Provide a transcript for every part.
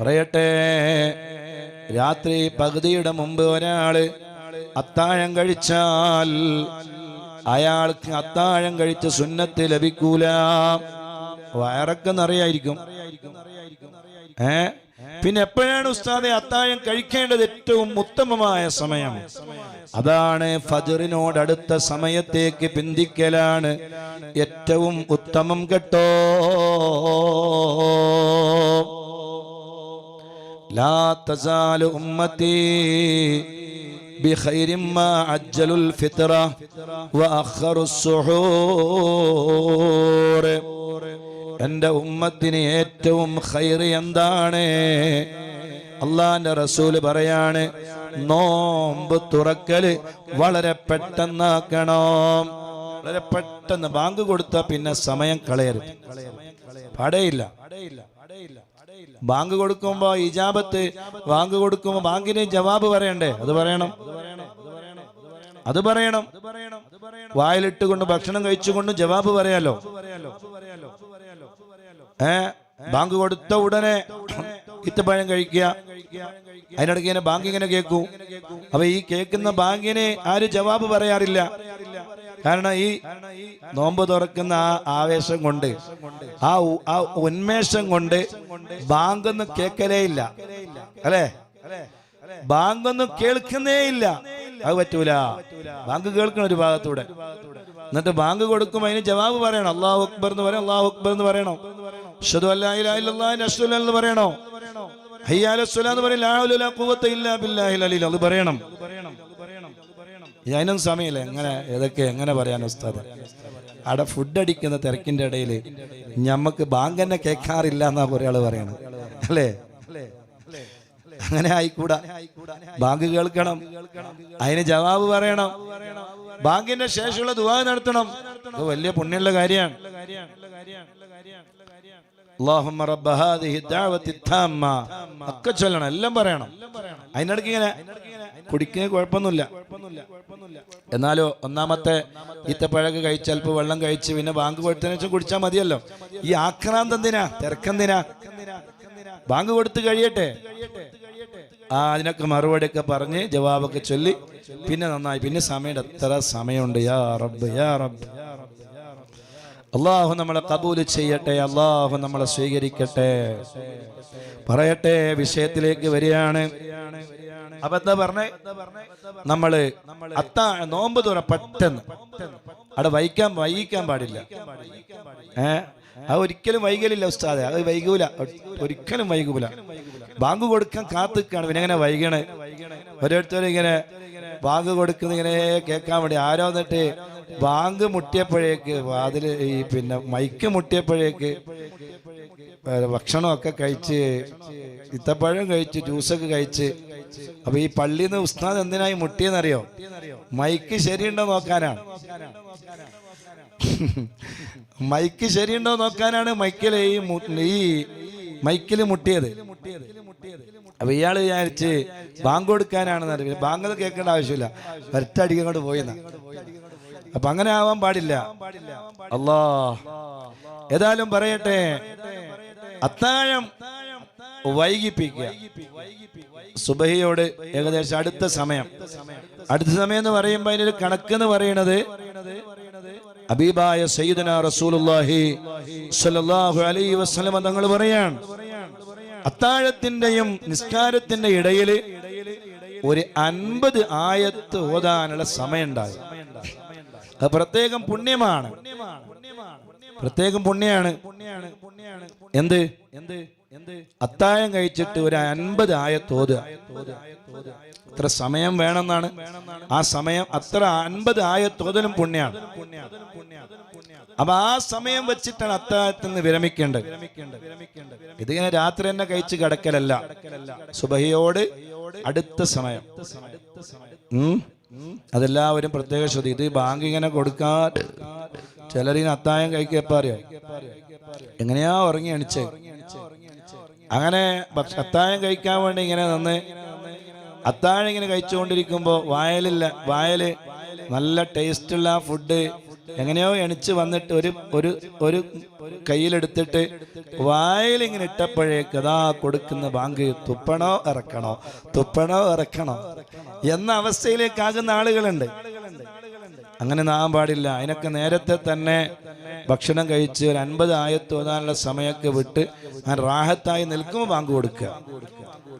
പറയട്ടെ. രാത്രി പകുതിയുടെ മുമ്പ് ഒരാൾ അത്താഴം കഴിച്ചാൽ അയാൾക്ക് അത്താഴം കഴിച്ച സുന്നത്ത് ലഭിക്കൂല. വയറൊക്കെ നിറയായിരിക്കും. പിന്നെ എപ്പോഴാണ് ഉസ്താദെ അത്താഴം കഴിക്കേണ്ടത് ഏറ്റവും ഉത്തമമായ സമയം അതാണ് ഫജറിനോടടുത്ത സമയത്തേക്ക് പിന്തിക്കലാണ് ഏറ്റവും ഉത്തമം കേട്ടോ لا تزال أمتي بخير ما عجلوا الفطرة وأخروا السحور എന്റെ ഉമ്മത്തിന് ഏറ്റവും ഖൈറ് എന്താണ്? അള്ളാന്റെ റസൂൽ പറയാണ് നോമ്പ് തുറക്കൽ വളരെ പെട്ടെന്നാക്കണം. വളരെ പെട്ടെന്ന് ബാങ്ക് കൊടുത്ത പിന്നെ സമയം കളയരുത്. പടയില്ല. ബാങ്ക് കൊടുക്കുമ്പോ ഇജാബത്ത് ബാങ്ക് കൊടുക്കുമ്പോ ബാങ്കിന് ജവാബ് പറയണ്ടേ? അത് പറയണം. അത് പറയണം. വായിലിട്ടുകൊണ്ട് ഭക്ഷണം കഴിച്ചുകൊണ്ട് ജവാബ് പറയാലോ? ഏ? ബാങ്ക് കൊടുത്ത ഉടനെ ഇത്തപ്പഴം കഴിക്കുക. അതിനിടയ്ക്ക് ഇങ്ങനെ ബാങ്ക് ഇങ്ങനെ കേൾക്കൂ. അപ്പൊ ഈ കേൾക്കുന്ന ബാങ്കിന് ആരും ജവാബ് പറയാറില്ല. കാരണം ഈ നോമ്പ് തുറക്കുന്ന ആ ആവേശം കൊണ്ട് ആ ആ ഉന്മേഷം കൊണ്ട് ബാങ്കൊന്നും കേൾക്കലേ ഇല്ല. അല്ലേ? ബാങ്കൊന്നും കേൾക്കുന്നേ ഇല്ല. അത് പറ്റൂല. ബാങ്ക് കേൾക്കണം ഒരു ഭാഗത്തൂടെ. എന്നിട്ട് ബാങ്ക് കൊടുക്കുമ്പോൾ അതിന് ജവാബ് പറയണം. അള്ളാഹു അക്ബർ എന്ന് പറയണം. അള്ളാഹു അക്ബർ എന്ന് പറയണം. എന്ന് പറയണോ? അത് പറയണം. ഞാനും സമയമില്ല എങ്ങനെ ഏതൊക്കെ എങ്ങനെ പറയാൻ ഉസ്താദ്? അവിടെ ഫുഡ് അടിക്കുന്ന തിരക്കിന്റെ ഇടയിൽ ഞമ്മക്ക് ബാങ്ക് തന്നെ കേൾക്കാറില്ല എന്നാ ആൾ പറയണത്. അല്ലേ? അങ്ങനെ ആയിക്കൂടാ. ബാങ്ക് കേൾക്കണം. അതിന് ജവാബ് പറയണം. ബാങ്കിന്റെ ശേഷമുള്ള ദുവാ നടത്തണം. അത് വലിയ പുണ്യമുള്ള കാര്യമാണ്. അള്ളാഹുമ്മ റബ്ബ ഹാദിഹി ദഅവതി തമ്മ ഒക്കെ ചൊല്ലണം എല്ലാം പറയണം. അതിനിടയ്ക്ക് ഇങ്ങനെ കുടിക്കുന്ന കുഴപ്പമൊന്നുമില്ല. എന്നാലോ ഒന്നാമത്തെ ഈത്തപ്പഴക്ക് കഴിച്ച് അല്പം വെള്ളം കഴിച്ച് പിന്നെ ബാങ്ക് കൊടുത്തതിനു വെച്ചാൽ കുടിച്ചാൽ മതിയല്ലോ. ഈ ആക്രാന്ത് എന്തിനാ? തിരക്കെന്തിനാ ബാങ്ക് കൊടുത്ത് കഴിയട്ടെ. ആ അതിനൊക്കെ മറുപടി ഒക്കെ പറഞ്ഞ് ജവാബൊക്കെ ചൊല്ലി. പിന്നെ നന്നായി. പിന്നെ സമയം എത്ര സമയമുണ്ട്? യാ റബ്ബ് യാ റബ്ബ്. അള്ളാഹു നമ്മളെ കബൂൽ ചെയ്യട്ടെ അള്ളാഹു നമ്മളെ സ്വീകരിക്കട്ടെ. പറയട്ടെ വിഷയത്തിലേക്ക് വരികയാണ്. അപ്പൊ പറഞ്ഞേ നമ്മൾ അത്താ നോമ്പ് തുറ പെട്ടെന്ന്. അവിടെ വൈക്കാൻ വൈകിക്കാൻ പാടില്ല. ഏ? അത് ഒരിക്കലും വൈകലില്ല ഉസ്താദെ. അത് വൈകൂല. ഒരിക്കലും വൈകൂല. ബാങ്ക് കൊടുക്കാൻ കാത്തുക്കാണ്. പിന്നെ എങ്ങനെ വൈകണേ? ഓരോരുത്തരും ഇങ്ങനെ ബാങ്ക് കൊടുക്കുന്ന ഇങ്ങനെ കേൾക്കാൻ വേണ്ടി ആരോ എന്നിട്ട് ബാങ്ക് മുട്ടിയപ്പോഴേക്ക് വാതിൽ ഈ പിന്നെ മൈക്ക് മുട്ടിയപ്പോഴേക്ക് ഭക്ഷണമൊക്കെ കഴിച്ച് ഇത്തപ്പഴം കഴിച്ച് ജ്യൂസൊക്കെ കഴിച്ച് അപ്പൊ ഈ പള്ളിയിൽ നിന്ന് ഉസ്താദ് എന്തിനായി മുട്ടിയെന്നറിയോ? മൈക്ക് ശരിയുണ്ടോ നോക്കാനാണ്. മൈക്ക് ശരിയുണ്ടോ നോക്കാനാണ് മൈക്കിൽ ഈ ഈ മൈക്കിൽ മുട്ടിയത്. അപ്പൊ ഇയാൾ വിചാരിച്ച് ബാങ്ക് കൊടുക്കാനാണെന്ന് അറിയില്ല. ബാങ്ക് കേൾക്കേണ്ട ആവശ്യമില്ല. ഒരറ്റടിക്ക് കൊണ്ട് പോയിന്ന. അപ്പൊ അങ്ങനെ ആവാൻ പാടില്ല. അല്ലാ. ഏതായാലും പറയട്ടെ. അത്താഴം വൈകിപ്പിക്കുക. സുബഹിയോട് ഏകദേശം അടുത്ത സമയം. അടുത്ത സമയം എന്ന് പറയുമ്പോൾ അതിനൊരു കണക്ക് എന്ന് പറയുന്നത് അബീബായ സയ്യിദന റസൂലുള്ളാഹി സ്വല്ലല്ലാഹു അലൈഹി വസല്ലം തങ്ങൾ പറയാണ്. അത്താഴത്തിന്റെയും നിസ്കാരത്തിന്റെ ഇടയിൽ ഒരു അൻപത് ആയത്ത് ഓതാനുള്ള സമയം ഉണ്ടാകും അത് പ്രത്യേകം പുണ്യമാണ്. പ്രത്യേകം പുണ്യാണ്. എന്ത്? എന്ത് അത്താഴം കഴിച്ചിട്ട് ഒരു അൻപത് തോത് എത്ര സമയം വേണമെന്നാണ്. ആ സമയം അത്ര അൻപത് ആയത്തോതലും പുണ്യാണ്. അപ്പൊ ആ സമയം വെച്ചിട്ടാണ് അത്താഴത്തിൽ നിന്ന് വിരമിക്കേണ്ടത്. ഇതിങ്ങനെ രാത്രി തന്നെ കഴിച്ച് കിടക്കലല്ല. സുബഹിയോട് അടുത്ത സമയം. അതെല്ലാവരും പ്രത്യേക ശ്രദ്ധ. ഇത് ബാങ്ക് ഇങ്ങനെ കൊടുക്കാൻ ചിലരിന് അത്തായം കഴിക്കപ്പോ അറിയോ? എങ്ങനെയാ ഉറങ്ങി അണിച്ച് അങ്ങനെ അത്തായം കഴിക്കാൻ വേണ്ടി ഇങ്ങനെ നിന്ന് അത്താഴം ഇങ്ങനെ കഴിച്ചുകൊണ്ടിരിക്കുമ്പോ വായലില്ല വായൽ നല്ല ടേസ്റ്റ് ഉള്ള ഫുഡ് എങ്ങനെയോ എണിച്ച് വന്നിട്ട് ഒരു ഒരു ഒരു കയ്യിലെടുത്തിട്ട് വായിലിങ്ങനെ ഇട്ടപ്പോഴേക്ക് അതാ കൊടുക്കുന്ന ബാങ്ക് തുപ്പണോ ഇറക്കണോ? തുപ്പണോ ഇറക്കണോ? എന്ന അവസ്ഥയിലേക്കാകുന്ന ആളുകളുണ്ട്. അങ്ങനെ നാം പാടില്ല. അതിനൊക്കെ നേരത്തെ തന്നെ ഭക്ഷണം കഴിച്ച് ഒരു അൻപത് ആയത്ത് ഓതാനുള്ള സമയമൊക്കെ വിട്ട് ഞാൻ റാഹത്തായി നിൽക്കുമ്പോൾ ബാങ്ക് കൊടുക്കുക.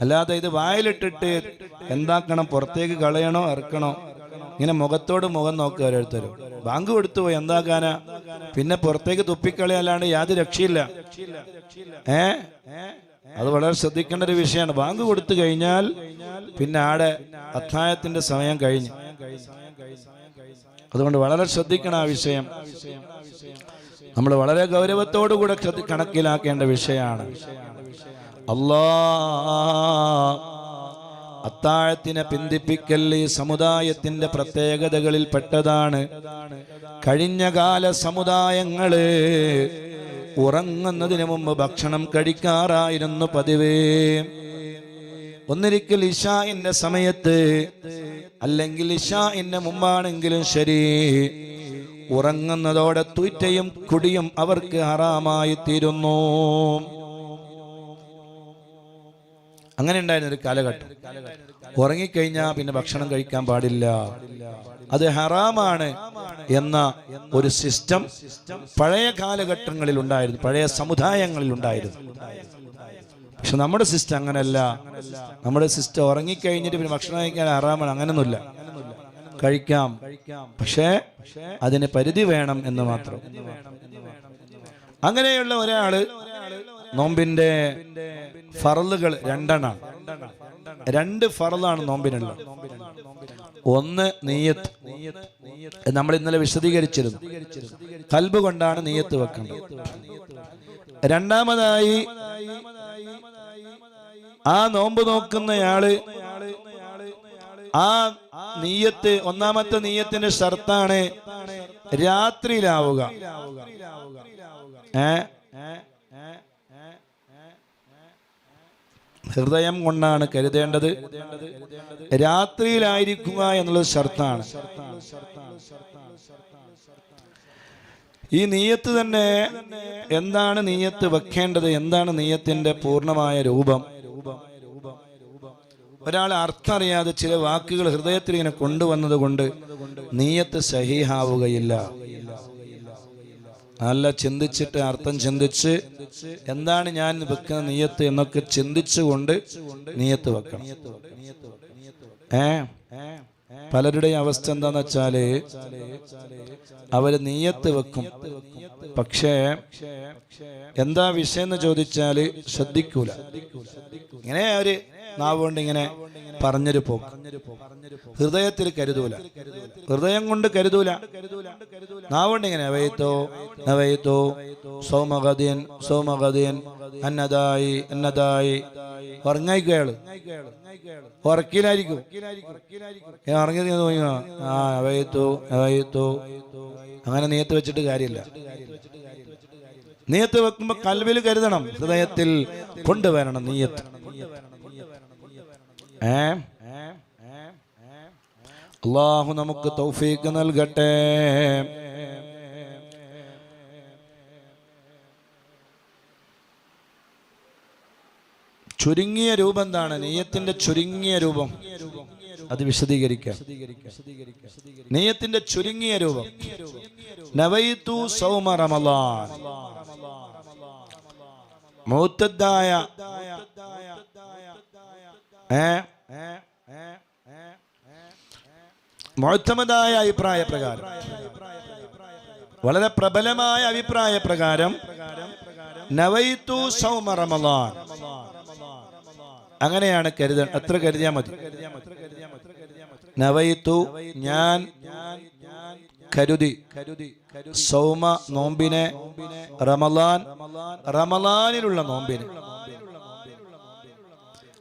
അല്ലാതെ ഇത് വായിലിട്ടിട്ട് എന്താക്കണം? പുറത്തേക്ക് കളയണോ? ഇറക്കണോ? ഇങ്ങനെ മുഖത്തോട് മുഖം നോക്കുക ഓരോരുത്തരും. ബാങ്ക് കൊടുത്തു പോയി എന്താക്കാനാ പിന്നെ പുറത്തേക്ക് തുപ്പിക്കളയല്ലാണ്ട് യാതൊരു രക്ഷയില്ല. ഏ? അത് വളരെ ശ്രദ്ധിക്കേണ്ട ഒരു വിഷയമാണ്. ബാങ്ക് കൊടുത്തു കഴിഞ്ഞാൽ പിന്നെ ആടെ അധ്യായത്തിന്റെ സമയം കഴിഞ്ഞു. അതുകൊണ്ട് വളരെ ശ്രദ്ധിക്കണം ആ വിഷയം. നമ്മൾ വളരെ ഗൗരവത്തോടു കൂടെ കണക്കിലാക്കേണ്ട വിഷയമാണ്. അല്ലാ അത്താഴത്തിനെ പിന്തിപ്പിക്കൽ ഈ സമുദായത്തിന്റെ പ്രത്യേകതകളിൽ പെട്ടതാണ്. കഴിഞ്ഞ കാല സമുദായങ്ങൾ ഉറങ്ങുന്നതിന് മുമ്പ് ഭക്ഷണം കഴിക്കാറായിരുന്നു പതിവേ. ഒന്നിരിക്കൽ ഇഷാഇന്റെ സമയത്ത് അല്ലെങ്കിൽ ഇഷാഇന്റെ മുമ്പാണെങ്കിലും ശരി ഉറങ്ങുന്നതോടെ തൂറ്റയും കുടിയും അവർക്ക് ഹറാമായി തീരുന്നു അങ്ങനെ ഉണ്ടായിരുന്ന ഒരു കാലഘട്ടം. ഉറങ്ങിക്കഴിഞ്ഞാൽ പിന്നെ ഭക്ഷണം കഴിക്കാൻ പാടില്ല. അത് ഹറാമാണ് എന്ന ഒരു സിസ്റ്റം പഴയ കാലഘട്ടങ്ങളിൽ ഉണ്ടായിരുന്നു പഴയ സമുദായങ്ങളിൽ ഉണ്ടായിരുന്നു. പക്ഷെ നമ്മുടെ സിസ്റ്റം അങ്ങനെയല്ല നമ്മുടെ സിസ്റ്റം ഉറങ്ങിക്കഴിഞ്ഞിട്ട് പിന്നെ ഭക്ഷണം കഴിക്കാൻ ഹറാമാണ് അങ്ങനൊന്നുമില്ല. കഴിക്കാം പക്ഷേ അതിന് പരിധി വേണം എന്ന് മാത്രം. അങ്ങനെയുള്ള ഒരാൾ നോമ്പിന്റെ ഫറലുകൾ രണ്ടെണ്ണാണ്. രണ്ട് ഫറലാണ് നോമ്പിനുള്ളത്. ഒന്ന് നീയത്ത്. നമ്മൾ ഇന്നലെ വിശദീകരിച്ചിരുന്നു. കൽബ് കൊണ്ടാണ് നീയത്ത് വെക്കുന്നത് രണ്ടാമതായി ആ നോമ്പ് നോക്കുന്നയാൾ ആ നീയത്ത് ഒന്നാമത്തെ നീയത്തിന്റെ ഷർത്താണ് രാത്രിയിലാവുക. ഏ? ഹൃദയം കൊണ്ടാണ് കരുതേണ്ടത്. രാത്രിയിലായിരിക്കുക എന്നുള്ളത് ഷർത്താണ്. ഈ നീയത്ത് തന്നെ എന്താണ് നീയത്ത് വെക്കേണ്ടത്? എന്താണ് നീയത്തിന്റെ പൂർണമായ രൂപം? ഒരാൾ അർത്ഥം അറിയാതെ ചില വാക്കുകൾ ഹൃദയത്തിൽ ഇങ്ങനെ കൊണ്ടുവന്നത് കൊണ്ട് നീയത്ത് സഹീഹാവുകയില്ല. നല്ല ചിന്തിച്ചിട്ട് അർത്ഥം ചിന്തിച്ച് എന്താണ് ഞാൻ വെക്കുന്ന നീയത്ത് എന്നൊക്കെ ചിന്തിച്ചുകൊണ്ട് നീയത്ത് വെക്കണം. ഏ? പലരുടെയും അവസ്ഥ എന്താന്ന് വെച്ചാൽ അവർ നീയത്ത് വെക്കും. പക്ഷേ എന്താ വിഷയം എന്ന് ചോദിച്ചാൽ ശ്രദ്ധിക്കൂല. ഇങ്ങനെ ഒരു നാവ് കൊണ്ട് ഇങ്ങനെ പറഞ്ഞൊരു പോ ഹൃദയത്തിൽ കരുതൂല. ഹൃദയം കൊണ്ട് കരുതൂല. നാവ് കൊണ്ട് ഇങ്ങനെ അവയത്തോ നവയത്തോ സൗമഗതിയൻ സൗമഗതിയൻ അന്നതായി അന്നതായി ഉറങ്ങായിക്കയാൾ. ഉറക്കിലായിരിക്കും. ഉറങ്ങിയത് ഞാൻ തോന്നിയോ? ആ അവയത്തു അവയത്തു. അങ്ങനെ നീയത്ത് വെച്ചിട്ട് കാര്യമില്ല. നീയത്ത് വെക്കുമ്പോ കൽവിൽ കരുതണം. ഹൃദയത്തിൽ കൊണ്ടുവരണം നീയത്ത്. ഏ? അള്ളാഹു നമുക്ക് തൗഫീക്ക് നൽകട്ടെ. ചുരുങ്ങിയ രൂപം എന്താണ്? നെയ്യത്തിന്റെ ചുരുങ്ങിയ രൂപം. അത് വിശദീകരിക്കാം. നെയ്യത്തിന്റെ ചുരുങ്ങിയ രൂപം. നവൈത്തു സൗമ ഏ മുഴത്തമതായ അഭിപ്രായ പ്രകാരം വളരെ പ്രബലമായ അഭിപ്രായ പ്രകാരം നവൈത്തു സൗമ റമളാൻ അങ്ങനെയാണ് കരുത അത്ര കരുതിയാൽ മതി. നവയിത്തു ഞാൻ കരുതി. സൗമ നോമ്പിനെ റമലാൻ റമലാനിലുള്ള നോമ്പിനെ.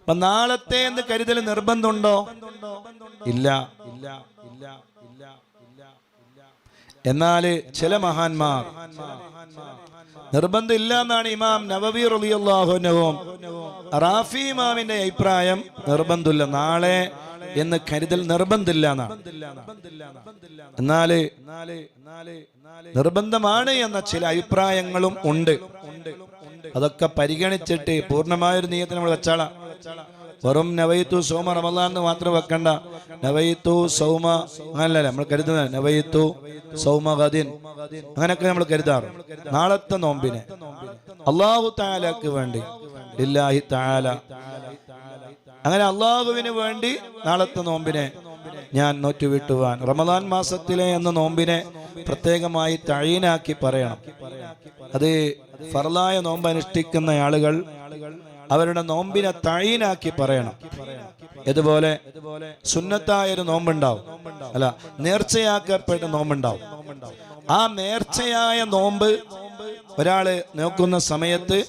അപ്പൊ നാളത്തെ എന്ത് കരുതൽ നിർബന്ധമുണ്ടോ? ഇല്ല. ഇല്ല ഇല്ല ഇല്ല ഇല്ല എന്നാൽ ചില മഹാന്മാർ നിർബന്ധം ഇല്ല എന്നാണ് ഇമാം നവവി റലിയല്ലാഹുനവും റാഫി ഇമാമിന്റെ അഭിപ്രായം നിർബന്ധമില്ല. നാളെ എന്ന് കരുതൽ നിർബന്ധമില്ല എന്നാൽ നിർബന്ധമാണ് എന്ന ചില അഭിപ്രായങ്ങളും ഉണ്ട്. അതൊക്കെ പരിഗണിച്ചിട്ട് പൂർണമായൊരു നീയത്തിന് നമ്മൾ വെച്ചാളാം. വെറും നവയിത്തു സോമ റമദാൻ എന്ന് മാത്രം വെക്കണ്ട. നവയിത്തു സൗമ അങ്ങനല്ല നമ്മൾ കരുതുന്നത് നവയിത്തു സൗമ ഗദിൻ അങ്ങനെയൊക്കെ നമ്മൾ കരുതാറ്. നാളത്തെ നോമ്പിനെ. അള്ളാഹു താലക്ക് വേണ്ടി. ഇല്ലാഹി താല അങ്ങനെ അള്ളാഹുവിന് വേണ്ടി നാളത്തെ നോമ്പിനെ ഞാൻ നോറ്റുവിട്ടുവാൻ. റമദാൻ മാസത്തിലെ എന്ന നോമ്പിനെ പ്രത്യേകമായി തഴീനാക്കി പറയണം. അത് ഫറലായ നോമ്പ് അനുഷ്ഠിക്കുന്ന ആളുകൾ അവരുടെ നോമ്പിനെ തഴീനാക്കി പറയണം. ഇതുപോലെ സുന്നത്തായ ഒരു നോമ്പുണ്ടാവും. അല്ല നേർച്ചയാക്കപ്പെട്ട നോമ്പുണ്ടാവും. ആ നേർച്ചയായ നോമ്പ് ഒരാൾ നോക്കുന്ന സമയത്ത്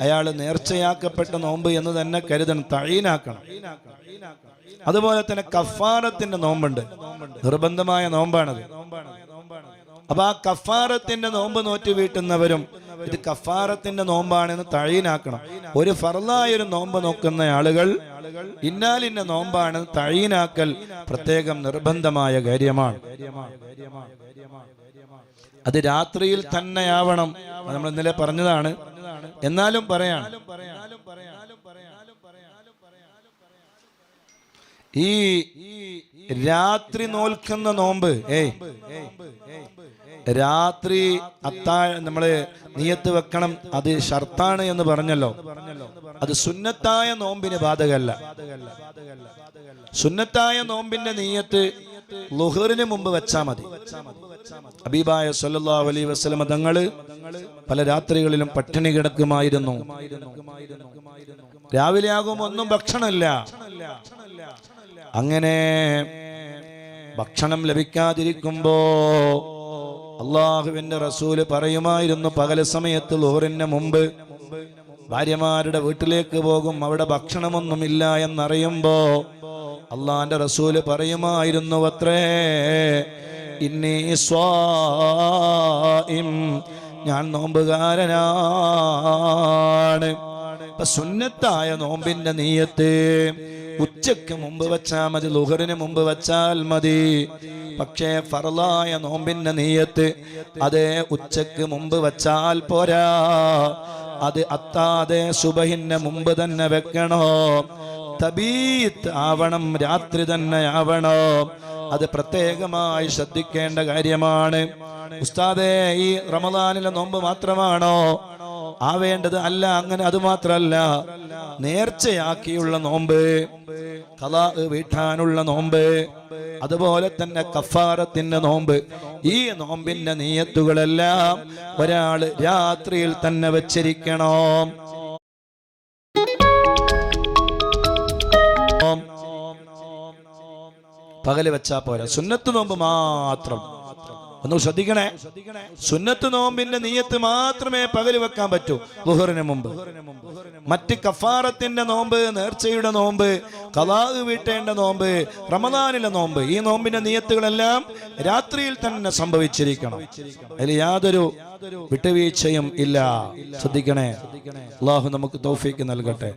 അയാൾ നേർച്ചയാക്കപ്പെട്ട നോമ്പ് എന്ന് തന്നെ കരുതണം തഴീനാക്കണം. അതുപോലെ തന്നെ കഫാറത്തിന്റെ നോമ്പുണ്ട്. നിർബന്ധമായ നോമ്പാണത്. അപ്പൊ ആ കഫാറത്തിന്റെ നോമ്പ് നോറ്റ് വീട്ടുന്നവരും ഇത് കഫാറത്തിന്റെ നോമ്പാണെന്ന് തഴീനാക്കണം. ഒരു ഫർലായ ഒരു നോമ്പ് നോക്കുന്ന ആളുകൾ ഇന്നാലിന്ന നോമ്പാണ് തഴീനാക്കൽ പ്രത്യേകം നിർബന്ധമായ കാര്യമാണ്. അത് രാത്രിയിൽ തന്നെയാവണം. നമ്മൾ ഇന്നലെ പറഞ്ഞതാണ്. എന്നാലും പറയാം. ഈ രാത്രി നോൽക്കുന്ന നോമ്പ് ഏയ് രാത്രി അത്താഴ നമ്മൾ നീയത്ത് വെക്കണം അത് ഷർത്താണ് എന്ന് പറഞ്ഞല്ലോ. അത് സുന്നത്തായ നോമ്പിന് ബാധകല്ല. സുന്നത്തായ നോമ്പിന്റെ നീയത്ത് ലുഹറിന് മുമ്പ് വെച്ചാ മതി. അബീബായ സല്ലല്ലാഹു അലൈഹി വസല്ലം തങ്ങൾ പല രാത്രികളിലും പട്ടിണി കിടക്കുമായിരുന്നു. രാവിലെ ആകും ഒന്നും ഭക്ഷണമില്ല. അങ്ങനെ ഭക്ഷണം ലഭിക്കാതിരിക്കുമ്പോ അള്ളാഹുവിന്റെ റസൂൽ പറയുമായിരുന്നു പകല സമയത്ത് ലോറിന് മുമ്പ് ഭാര്യമാരുടെ വീട്ടിലേക്ക് പോകും അവിടെ ഭക്ഷണമൊന്നുമില്ല എന്നറിയുമ്പോ അള്ളാന്റെ റസൂൽ പറയുമായിരുന്നു അത്രേ ഇന്നീ സ്വാഇം ഞാൻ നോമ്പുകാരനാണ്. സുന്നത്തായ നോമ്പിന്റെ നീയത്ത് ഉച്ചയ്ക്ക് മുമ്പ് വച്ചാൽ മതി ലുഹറിന് മുമ്പ് വെച്ചാൽ മതി. പക്ഷേ ഫറലായ നോമ്പിന്റെ നീയത്ത് അത് ഉച്ചയ്ക്ക് മുമ്പ് വച്ചാൽ പോരാ. അത് അത്താതെ സുബഹിന്റെ മുമ്പ് തന്നെ വെക്കണോ? തബീത്ത് ആവണം രാത്രി തന്നെ ആവണോ? അത് പ്രത്യേകമായി ശ്രദ്ധിക്കേണ്ട കാര്യമാണ്. ഉസ്താദേ ഈ റമദാനിലെ നോമ്പ് മാത്രമാണോ? ആവേണ്ടത് അല്ല അങ്ങനെ അത് മാത്രല്ല. നേർച്ചയാക്കിയുള്ള നോമ്പ്. കലാ വീട്ടാനുള്ള നോമ്പ്. അതുപോലെ തന്നെ കഫാറത്തിന്റെ നോമ്പ്. ഈ നോമ്പിന്റെ നീയത്തുകളെല്ലാം ഒരാൾ രാത്രിയിൽ തന്നെ വെച്ചിരിക്കണം. പകൽ വെച്ചാ പോരാ. സുന്നത്ത് നോമ്പ് മാത്രം. ഒന്ന് ശ്രദ്ധിക്കണേ. സുന്നത്ത് നോമ്പിന്റെ നീയത്ത് മാത്രമേ പകൽ വെക്കാൻ പറ്റൂ ബുഹറിന് മുമ്പ്. മറ്റ് കഫാറത്തിന്റെ നോമ്പ് നേർച്ചയുടെ നോമ്പ് കലാഹ് വീട്ടേണ്ട നോമ്പ് റമദാനിലെ നോമ്പ് ഈ നോമ്പിന്റെ നീയത്തുകളെല്ലാം രാത്രിയിൽ തന്നെ സംഭവിച്ചിരിക്കണം. അതിൽ യാതൊരു വിട്ടുവീഴ്ചയും ഇല്ല. ശ്രദ്ധിക്കണേ. അള്ളാഹു നമുക്ക് തൗഫീക്ക് നൽകട്ടെ.